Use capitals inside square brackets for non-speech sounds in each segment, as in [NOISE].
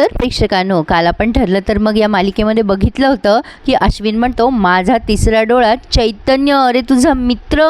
तर प्रेक्षकांनो काल आपण ठरलं तर मग या मालिकेमध्ये बघितलं होतं की अश्विन म्हणतो माझा तिसरा डोळा चैतन्य अरे तुझा मित्र.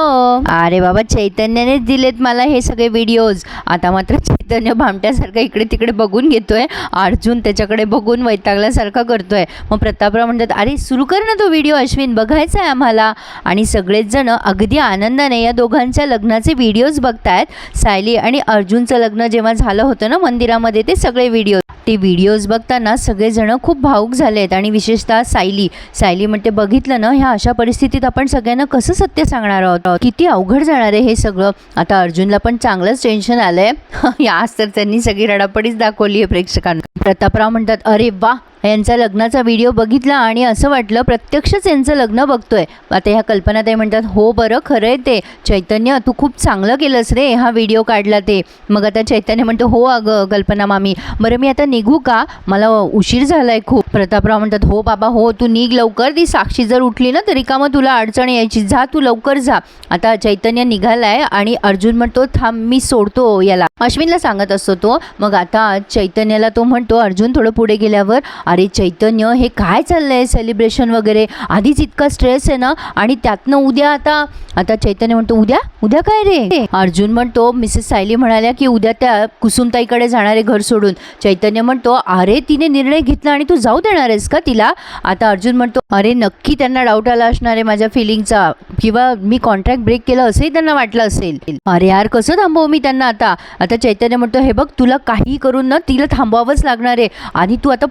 अरे बाबा चैतन्यानेच दिलेत मला हे सगळे व्हिडिओज आता मात्र चैतन्य भामट्यासारखं इकडे तिकडे बघून घेतोय. अर्जुन त्याच्याकडे बघून वैतागल्यासारखा करतोय. मग प्रतापराव म्हणतात अरे सुरू कर ना तो व्हिडिओ अश्विन. बघायचा आहे आम्हाला. आणि सगळेच जण अगदी आनंदाने या दोघांच्या लग्नाचे व्हिडिओज बघतायत. सायली आणि अर्जुनचं लग्न जेव्हा झालं होतं ना मंदिरामध्ये ते सगळे व्हिडिओ ते व्हिडिओज बघताना सगळेजण खूप भावूक आहेत आणि विशेषतः सायली. सायली म्हणते बघितलं ना ह्या अशा परिस्थितीत आपण सगळ्यांना कसं सत्य सांगणार आहोत? किती अवघड जाणार आहे हे सगळं. आता अर्जुनला पण चांगलंच टेन्शन आलं आहे या आज तर त्यांनी सगळी रडापडीच दाखवली आहे प्रेक्षकांना. प्रतापराव म्हणतात अरे वा यांचा लग्नाचा व्हिडिओ बघितला आणि असं वाटलं प्रत्यक्षच यांचं लग्न बघतोय. आता ह्या कल्पनाताई म्हणतात हो बरं खरं आहे ते. चैतन्य तू खूप चांगलं केलंस रे हा व्हिडिओ काढला ते. मग आता चैतन्य म्हणतो हो अगं कल्पना मामी. बरं मी आता निघू का? मला उशीर झाला आहे खूप प्रतापराव म्हणतात हो बाबा हो तू निघ लवकर. ती साक्षी जर उठली ना तरी का मग तुला अडचण यायची? जा तू लवकर जा. आता चैतन्य निघालाय आणि अर्जुन म्हणतो थांब मी सोडतो याला. अश्विनला सांगत असतो तो. मग आता चैतन्याला तो म्हणतो अर्जुन थोडं पुढे गेल्यावर अरे चैतन्य हे काय चाललंय सेलिब्रेशन वगैरे? आधीच इतका स्ट्रेस आहे ना? आणि त्यातनं उद्या आता आता चैतन्य म्हणतो उद्या? उद्या काय रे? अर्जुन म्हणतो मिसेस सायली म्हणाल्या की उद्या त्या कुसुमताईकडे जाणार आहे घर सोडून. चैतन्य म्हणतो अरे तिने निर्णय घेतला आणि तू जाऊ देणार आहेस का तिला? आता अर्जुन म्हणतो अरे नक्की त्यांना डाऊट आला असणार आहे माझ्या फिलिंगचा किंवा मी कॉन्ट्रॅक्ट ब्रेक केलं असंही त्यांना वाटलं असेल. अरे यार कसं थांबवू मी त्यांना आता? आता चैतन्य म्हणतो हे बघ तुला काही करून ना तिला थांबवावंच लागणार आहे. आणि तू आता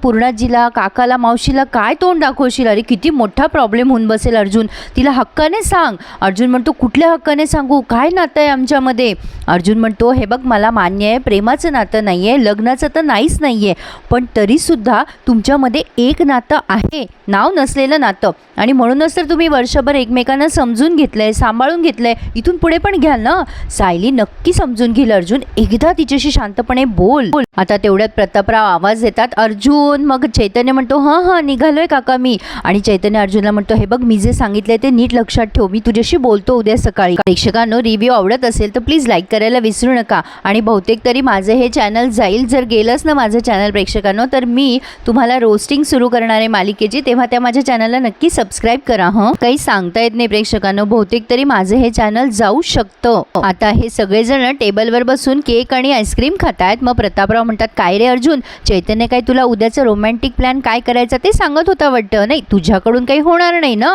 आजीला काकाला मावशीला काय तोंड दाखवशील? अरे किती मोठा प्रॉब्लेम होऊन बसेल अर्जुन. तिला हक्काने सांग. अर्जुन म्हणतो कुठल्या हक्काने सांगू? काय नातं आहे आमच्यामध्ये? अर्जुन म्हणतो हे बघ मला मान्य आहे प्रेमाचं नातं नाही आहे लग्नाचं तर नाहीच नाही आहे पण तरीसुद्धा तुमच्यामध्ये एक नातं आहे. नाव नसलेलं नातं. आणि म्हणूनच तर तुम्ही वर्षभर एकमेकांना समजून घेतलं आहे सांभाळून घेतलं आहे इथून पुढे पण घ्याल ना? सायली नक्की समजून घेईल अर्जुन. एकदा तिच्याशी शांतपणे बोल बोल. आता तेवढ्यात प्रतापराव आवाज देतात अर्जुन मग चैतन्य म्हणतो हां हां निघालोय काका मी. आणि चैतन्य अर्जुनला म्हणतो हे बघ मी जे सांगितलंय ते नीट लक्षात ठेव. मी तुझ्याशी बोलतो उद्या सकाळी. प्रेक्षकांनो रिव्ह्यू आवडत असेल तर प्लीज लाईक करायला विसरू नका. आणि बहुतेक तरी माझं हे चॅनल जाईल. जर गेलंच ना माझं चॅनल प्रेक्षकांनो तर मी तुम्हाला रोस्टिंग सुरू करणारे मालिकेची. तेव्हा त्या माझ्या चॅनलला नक्की सबस्क्राईब करा हं. काही सांगता येत नाही प्रेक्षकांनो. बहुतेक तरी माझं हे चॅनल जाऊ शकतं. आता हे सगळेजण टेबलवर बसून केक आणि आईस्क्रीम खातायत. मग प्रतापराव म्हणतात काय रे अर्जुन? चैतन्य काय तुला उद्याचं रोमॅन्टिक प्लॅन काय करायचा ते सांगत होता वाटतं. नाही तुझ्याकडून काही होणार नाही ना?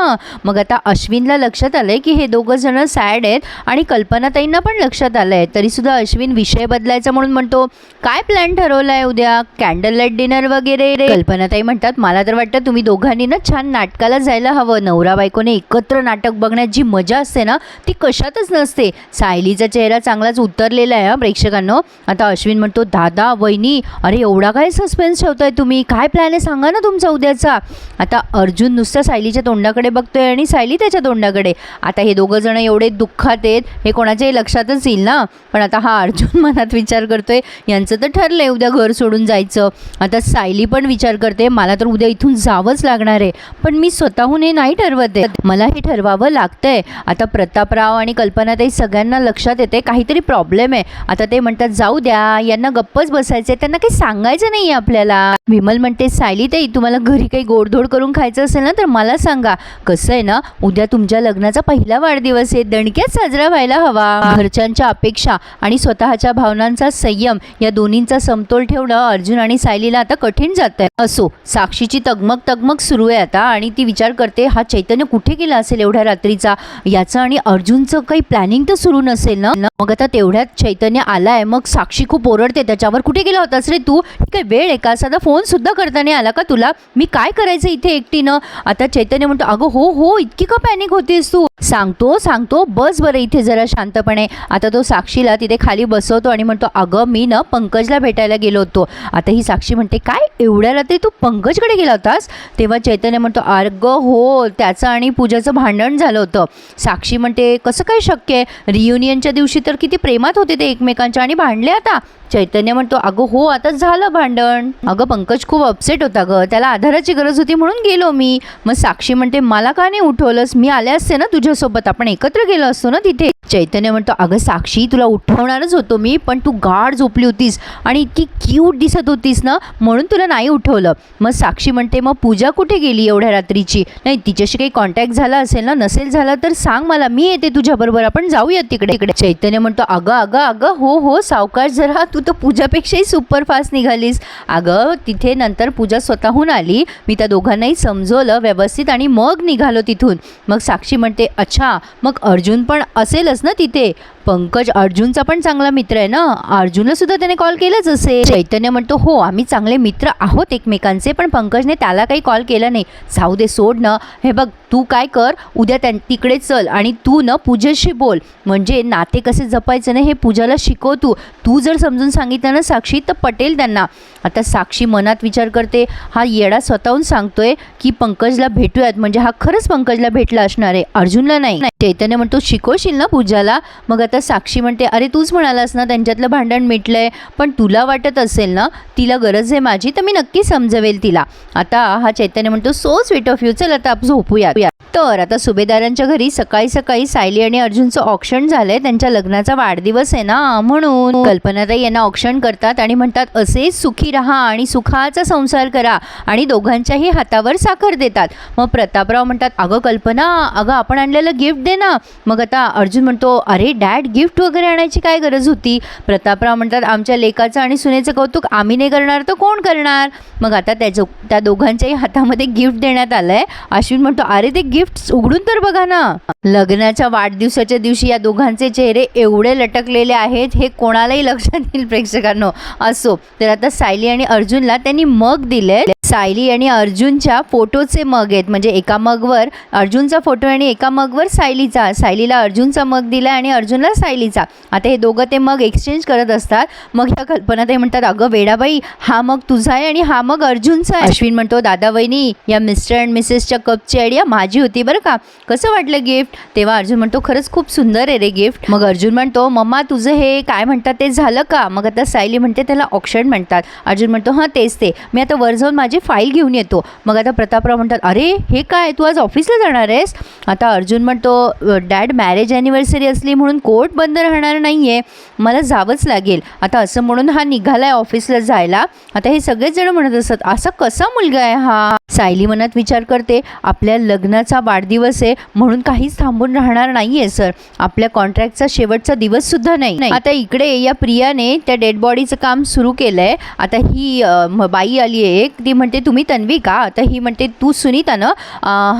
मग आता अश्विनला लक्षात आलंय की हे दोघं जण सॅड आहेत आणि कल्पनाताईंना पण लक्षात आलंय. तरी सुद्धा अश्विन विषय बदलायचा म्हणून म्हणतो काय प्लॅन ठरवलाय उद्या? कॅन्डल लाइट डिनर वगैरे रे. कल्पनाताई म्हणतात मला तर वाटतं तुम्ही दोघांनी ना छान नाटकाला जायला हवं. नवरा बायकोने एकत्र नाटक बघण्यात जी मजा असते ना ती कशातच नसते. सायलीचा चेहरा चांगलाच उतरलेला आहे हा आता अश्विन म्हणतो दादा वहिनी अरे एवढा काय सस्पेन्स ठेवताय तुम्ही? काय प्लॅन आहे सांगा ना तुमचा उद्याचा. आता अर्जुन नुसतं सायलीच्या तोंडाकडे बघतोय आणि सायली त्याच्या तोंडाकडे. आता हे दोघं जण एवढे दुःखात आहेत हे कोणाच्याही लक्षातच येईल ना? पण आता हा अर्जुन [LAUGHS] मनात विचार करतोय यांचं तर ठरलंय उद्या घर सोडून जायचं. आता सायली पण विचार करते मला तर उद्या इथून जावंच लागणार आहे. पण मी स्वतःहून हे नाही ठरवत आहे. मला हे ठरवावं लागतंय. आता प्रतापराव आणि कल्पनाताई सगळ्यांना लक्षात येते काहीतरी प्रॉब्लेम आहे. आता ते म्हणतात जाऊ द्या यांना गप्पच बसायचे त्यांना काही सांगायचं नाही आपल्याला. विमल म्हणते ते सायलीताई तुम्हाला घरी काही गोडधोड करून खायचं असेल ना तर मला सांगा. कसं आहे ना उद्या तुमच्या लग्नाचा पहिला वाढदिवस आहे. दणक्यात साजरा व्हायला हवा. घरच्यांच्या अपेक्षा आणि स्वतःच्या भावनांचा संयम या दोन्हींचा समतोल ठेवणं अर्जुन आणि सायलीला आता कठीण जात आहे असो साक्षीची तगमग तगमग सुरू आहे आता आणि ती विचार करते हा चैतन्य कुठे गेला असेल एवढ्या रात्रीचा? याचं आणि अर्जुनचं काही प्लॅनिंग तर सुरू नसेल ना? मग आता तेवढ्यात चैतन्य आलाय मग साक्षी खूप ओरडते त्याच्यावर कुठे गेला होतास रे तू? ठीक आहे वेळ आहे का? साधा फोन सुद्धा करते. नाही आला का तुला? मी काय करायचं इथे एकटीनं? आता चैतन्य म्हणतो अगं हो हो इतकी का पॅनिक होतीस तू? सांगतो सांगतो बस बरं इथे जरा शांतपणे. आता तो साक्षीला तिथे खाली बसवतो आणि म्हणतो अगं मी ना पंकजला भेटायला गेलो होतो. आता ही साक्षी म्हणते काय एवढ्या रात्री तू पंकजकडे गेला होतास? तेव्हा चैतन्य म्हणतो अगं हो त्याचं आणि पूजाचं भांडण झालं होतं. साक्षी म्हणते कसं काय शक्य आहे? रियुनियनच्या दिवशी तर किती प्रेमात होते ते एकमेकांच्या आणि भांडले आता. चैतन्य म्हणतो अगं हो आता झालं भांडण. अगं पंकज खूप अपसेट होता गं. त्याला आधाराची गरज होती म्हणून गेलो मी. मग साक्षी म्हणते मला का नाही उठवलंस? मी आले असते ना तुझ्यासोबत. आपण एकत्र गेलो असतो ना तिथे. चैतन्य म्हणतो अगं साक्षी तुला उठवणारच होतो मी पण तू गाढ झोपली होतीस आणि इतकी क्यूट दिसत होतीस ना म्हणून तुला नाही उठवलं. मग साक्षी म्हणते मग पूजा कुठे गेली एवढ्या रात्रीची? नाही तिच्याशी काही कॉन्टॅक्ट झाला असेल ना नसेल झाला तर सांग मला मी येते तुझ्याबरोबर आपण जाऊया तिकडे. इकडे चैतन्य म्हणतो अगं अगं अगं हो हो सावकाश जरा तू तर पूजापेक्षाही सुपरफास्ट निघालीस. अगं तिथे नंतर पूजा स्वतःहून आली मी त्या दोघांनाही समजवलं व्यवस्थित आणि मग निघालो तिथून. मग साक्षी म्हणते अच्छा मग अर्जुन पण असेलच ना तिथे? पंकज अर्जुनचा पण चांगला मित्र आहे ना? अर्जुनला सुद्धा त्याने कॉल केलाच असेल. चैतन्य म्हणतो हो आम्ही चांगले मित्र आहोत एकमेकांचे पण पंकजने त्याला काही कॉल केला नाही. जाऊ दे सोड ना. हे बघ तू काय कर उद्या त्या तिकडे चल आणि तू न पूजेशी बोल. म्हणजे नाते कसे जपायचं ना हे पूजाला शिकव तू. तू जर समजून सांगितलं ना साक्षी तर पटेल त्यांना. आता साक्षी मनात विचार करते. हा येडा स्वतःहून सांगतोय की पंकजला भेटूयात. म्हणजे हा खरंच पंकजला भेटला असणार आहे. अर्जुनला नाही. चैतन्य म्हणतो शिकवशील ना पूजाला? मग आता साक्षी म्हणते अरे तूच म्हणालास ना त्यांच्यातलं भांडण मिटलं आहे पण तुला वाटत असेल ना तिला गरज आहे माझी तर मी नक्की समजवेल तिला. आता हा चैतन्य म्हणतो सो स्वीट ऑफ यू चल आता आपण झोपूया. तर आता सुभेदारांच्या घरी सकाळी सकाळी सायली आणि अर्जुनचं ऑप्शन झालंय त्यांच्या लग्नाचा वाढदिवस आहे ना म्हणून कल्पनाताई यांना ऑप्शन करतात आणि म्हणतात असेच सुखी राहा आणि सुखाचा संसार करा आणि दोघांच्याही हातावर साखर देतात. मग प्रतापराव म्हणतात अगं कल्पना अगं आपण आणलेलं गिफ्ट दे ना. मग आता अर्जुन म्हणतो अरे डॅड गिफ्ट वगैरे आणायची काय गरज होती? प्रतापराव म्हणतात आमच्या लेकाचं आणि सुनेचं कौतुक आम्ही नाही करणार तर कोण करणार? मग आता त्याचं त्या दोघांच्याही हातामध्ये गिफ्ट देण्यात आलंय. अश्विन म्हणतो अरे ते गिफ्ट उघडून तर बघा ना. लग्नाच्या वाढदिवसाच्या दिवशी या दोघांचे चेहरे एवढे लटकलेले आहेत हे कोणालाही लक्षात येईल प्रेक्षकांनो. असो तर आता सायली आणि अर्जुनला त्यांनी मग दिले सायली आणि अर्जुनच्या फोटोचे मग आहेत. म्हणजे एका मगवर अर्जुनचा फोटो आणि एका मगवर सायलीचा. सायलीला अर्जुनचा मग दिला आणि अर्जुनला सायलीचा. आता हे दोघं ते मग एक्सचेंज करत असतात. मग ह्या कल्पना ते म्हणतात अगं वेडाबाई हा मग तुझा आहे आणि हा मग अर्जुनचा आहे. अश्विन म्हणतो दादा वहिनी या मिस्टर अँड मिसेसच्या कपची आयडिया माझी होती बरं का. कसं वाटलं गिफ्ट? तेव्हा अर्जुन म्हणतो खरंच खूप सुंदर आहे रे गिफ्ट. मग अर्जुन म्हणतो मम्मा तुझं हे काय म्हणतात ते झालं का? मग आता सायली म्हणते त्याला ऑक्शन म्हणतात. अर्जुन म्हणतो हां तेच ते. मी आता वर जाऊन माझी फाईल घेऊन येतो. मग आता प्रतापराव म्हणतात अरे हे काय? तू आज ऑफिसला जाणार आहेस? आता अर्जुन म्हणतो डॅड मॅरेज ॲनिव्हर्सरी असली म्हणून कोर्ट बंद राहणार नाही आहे मला जावंच लागेल. आता असं म्हणून हा निघालाय ऑफिसला जायला. आता हे सगळेच जण म्हणत असतात असा कसा मुलगा आहे हा? सायली मनात विचार करते आपल्या लग्नाचा वाढदिवस आहे म्हणून काहीच थांबून राहणार नाहीये सर. आपल्या कॉन्ट्रॅक्टचा शेवटचा दिवस सुद्धा नाही. आता इकडे या प्रियाने त्या डेड बॉडीचं काम सुरू केलंय. आता ही बाई आली आहे एक ती म्हणते तुम्ही तन्वी का? तर ही म्हणते तू सुनीता ना?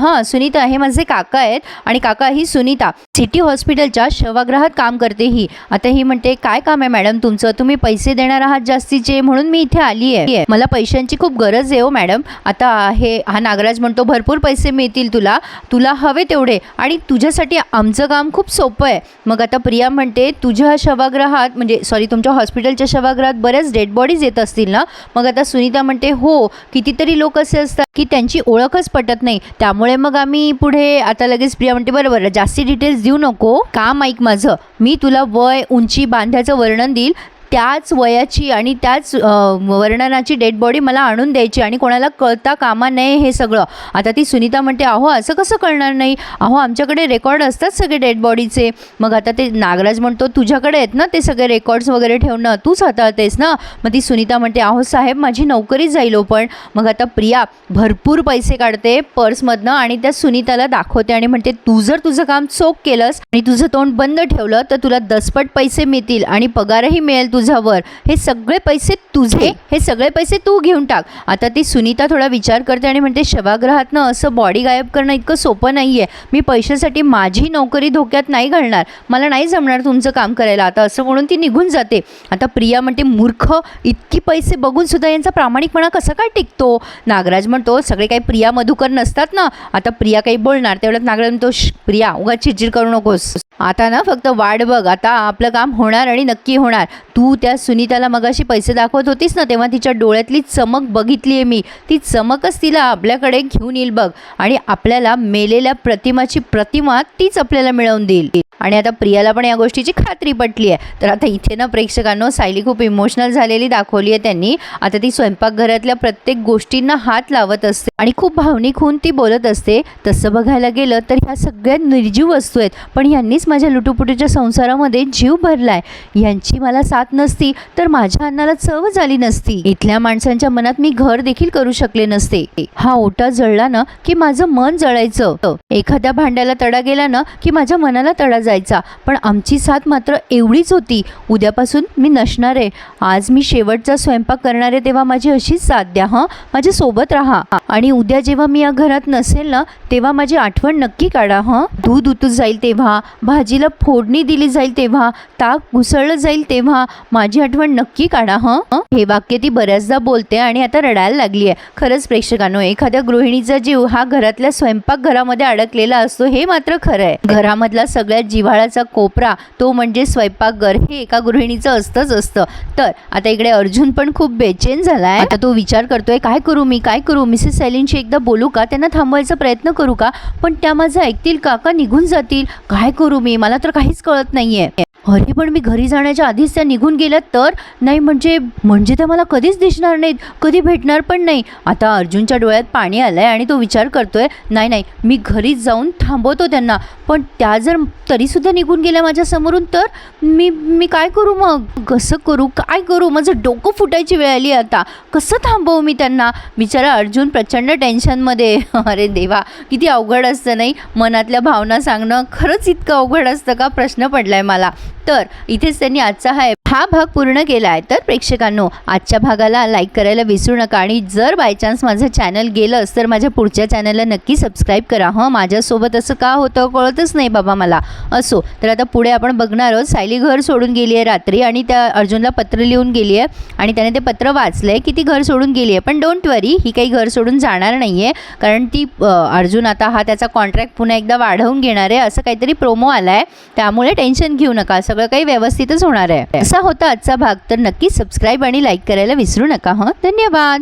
हां सुनीता हे माझे काका आहेत आणि काका ही सुनीता. सिटी हॉस्पिटलच्या शवागृहात काम करते ही. आता ही म्हणते काय काम आहे मॅडम तुमचं? तुम्ही पैसे देणार आहात जास्तीचे म्हणून मी इथे आली आहे. मला पैशांची खूप गरज आहे हो मॅडम. आता हे हा नागराज म्हणतो भरपूर पैसे मिळतील तुला. तुला हवे तेवढे. आणि तुझ्यासाठी आमचं काम खूप सोपं आहे. मग आता प्रिया म्हणते तुझ्या शवागृहात म्हणजे सॉरी तुमच्या हॉस्पिटलच्या शवागृहात बऱ्याच डेड बॉडीज येत असतील ना? मग आता सुनीता म्हणते हो कितीतरी लोक असे असतात की त्यांची ओळखच पटत नाही. त्यामुळे मग आम्ही पुढे आता लगेच प्रिया म्हणते बरं जास्ती डिटेल्स देऊ नको. काम ऐक माझं. मी तुला वय उंची बांध्याचं वर्णन देईल. त्याच वयाची आणि त्याच वर्णनाची डेड बॉडी मला आणून द्यायची आणि कोणाला कळता कामा नये हे सगळं. आता ती सुनीता म्हणते अहो असं कसं कळणार नाही? अहो आमच्याकडे रेकॉर्ड असतात सगळे डेड बॉडीचे मग आता ते नागराज म्हणतो तुझ्याकडे आहेत ना ते सगळे रेकॉर्ड्स वगैरे ठेवणं? तूच हाताळतेस ना? मग ती सुनीता म्हणते अहो साहेब माझी नोकरी जाईल हो, पण मग आता प्रिया भरपूर पैसे काढते पर्समधनं आणि त्या सुनीताला दाखवते आणि म्हणते तू जर तुझं काम चोख केलंस आणि तुझं तोंड बंद ठेवलं तर तुला दसपट पैसे मिळतील आणि पगारही मिळेल तुझ्यावर. हे सगळे पैसे तुझे. हे सगळे पैसे तू घेऊन टाक. आता ती सुनीता थोडा विचार करते आणि म्हणते शवागृहातनं असं बॉडी गायब करणं इतकं सोपं नाही आहे मी पैशासाठी माझी नोकरी धोक्यात नाही घालणार. मला नाही जमणार तुमचं काम करायला. आता असं म्हणून ती निघून जाते. आता प्रिया म्हणते मूर्ख इतकी पैसे बघून सुद्धा यांचा प्रामाणिकपणा कसा काय टिकतो? नागराज म्हणतो सगळे काही प्रिया मधुकर नसतात ना. आता प्रिया काही बोलणार. तेवढ्यात नागराज म्हणतो "श्श, प्रिया उगा चिडचिड करू नकोस. आता ना फक्त वाट बघ. आता आपलं काम होणार आणि नक्की होणार. तू तू त्या सुनीताला मगाशी पैसे दाखवत होतीस ना तेव्हा तिच्या डोळ्यातली चमक बघितली आहे मी. ती चमकच तिला आपल्याकडे घेऊन येईल बघ. आणि आपल्याला मेलेल्या प्रतिमाची प्रतिमा तीच आपल्याला मिळवून देईल. आणि आता प्रियाला पण या गोष्टीची खात्री पटली आहे. तर आता इथे ना प्रेक्षकांनो सायली खूप इमोशनल झालेली दाखवली आहे त्यांनी. आता ती स्वयंपाकघरातल्या प्रत्येक गोष्टींना हात लावत असते आणि खूप भावनिक होऊन ती बोलत असते. तसं बघायला गेलं तर ह्या सगळ्या निर्जीव वस्तू आहेत पण यांनीच माझ्या लुटूपुटूच्या संसारामध्ये जीव भरलाय. यांची मला साथ नसती तर माझ्या अन्नाला चव झाली नसती. इथल्या माणसांच्या मनात मी घर देखील करू शकले नसते. हा ओटा जळला ना की माझं मन जळायचं. एखाद्या भांड्याला तडा गेला ना की माझ्या मनाला तडा जायचा. पण आमची साथ मात्र एवढीच होती. उद्यापासून मी नसणार आहे. आज मी शेवटचा स्वयंपाक करणार आहे तेव्हा माझी अशीच साथ द्या हं? माझ्या सोबत राहा. आणि उद्या जेव्हा मी या घरात नसेल ना तेव्हा माझी आठवण नक्की काढा हं? दूध उतू जाईल तेव्हा भाजीला फोडणी दिली जाईल तेव्हा ताक घुसळलं जाईल तेव्हा माझी आठवण नक्की काढा हं? हं? हे वाक्य ती बऱ्याचदा बोलते आणि आता रडायला लागली आहे खरंच प्रेक्षकांनो एखाद्या गृहिणीचा जीव हा घरातल्या स्वयंपाकघरामध्ये अडकलेला असतो हे मात्र खरं आहे घरामधला सगळ्यात जिव्हाळ्याचा कोपरा तो म्हणजे स्वयंपाकघर. हे एका गृहिणीचं असतंच असतं. तर आता इकडे अर्जुन पण खूप बेचैन झालाय. आता तो विचार करतोय काय करू मी? काय करू? मिसेस सॅलिनशी एकदा बोलू का? त्यांना थांबवायचा प्रयत्न करू का? पण त्या माझं ऐकतील का? का निघून जातील? काय करू मी? मला तर काहीच कळत नाहीये. अरे पण मी घरी जाण्याच्या आधीच त्या निघून गेल्या तर? नाही म्हणजे म्हणजे त्या मला कधीच दिसणार नाहीत. कधी भेटणार पण नाही. आता अर्जुनच्या डोळ्यात पाणी आलं आहे आणि तो विचार करतो आहे नाही नाही मी घरीच जाऊन थांबवतो त्यांना. पण त्या जर तरीसुद्धा निघून गेल्या माझ्यासमोरून तर? मी मी काय करू मग? कसं करू? काय करू? माझं डोकं फुटायची वेळ आली आता. कसं थांबवू मी त्यांना? बिचारा अर्जुन प्रचंड टेन्शनमध्ये अरे देवा किती अवघड असतं नाही? मनातल्या भावना सांगणं खरंच इतकं अवघड असतं का? प्रश्न पडला आहे मला. तर इथेच त्यांनी आजचा हा हा भाग पूर्ण केला आहे तर प्रेक्षकांनो आजच्या भागाला लाईक करायला विसरू नका आणि जर बाय चान्स माझं चॅनल गेलंच तर माझ्या पुढच्या चॅनलला नक्की सबस्क्राईब करा. हं माझ्यासोबत असं का होतं कळतच नाही बाबा मला. असो तर आता पुढे आपण बघणार आहोत सायली घर सोडून गेली आहे रात्री आणि त्या अर्जुनला पत्र लिहून गेली आहे आणि त्याने ते पत्र वाचलं आहे की ती घर सोडून गेली आहे पण डोंट वरी ही काही घर सोडून जाणार नाही आहे कारण ती अर्जुन आता हा त्याचा कॉन्ट्रॅक्ट पुन्हा एकदा वाढवून घेणार आहे असं काहीतरी प्रोमो आला आहे त्यामुळे टेन्शन घेऊ नका सगळं काही व्यवस्थितच होणार आहे. कसा होता आजचा भाग. तर नक्की सबस्क्राईब आणि लाईक करायला विसरू नका हं? धन्यवाद!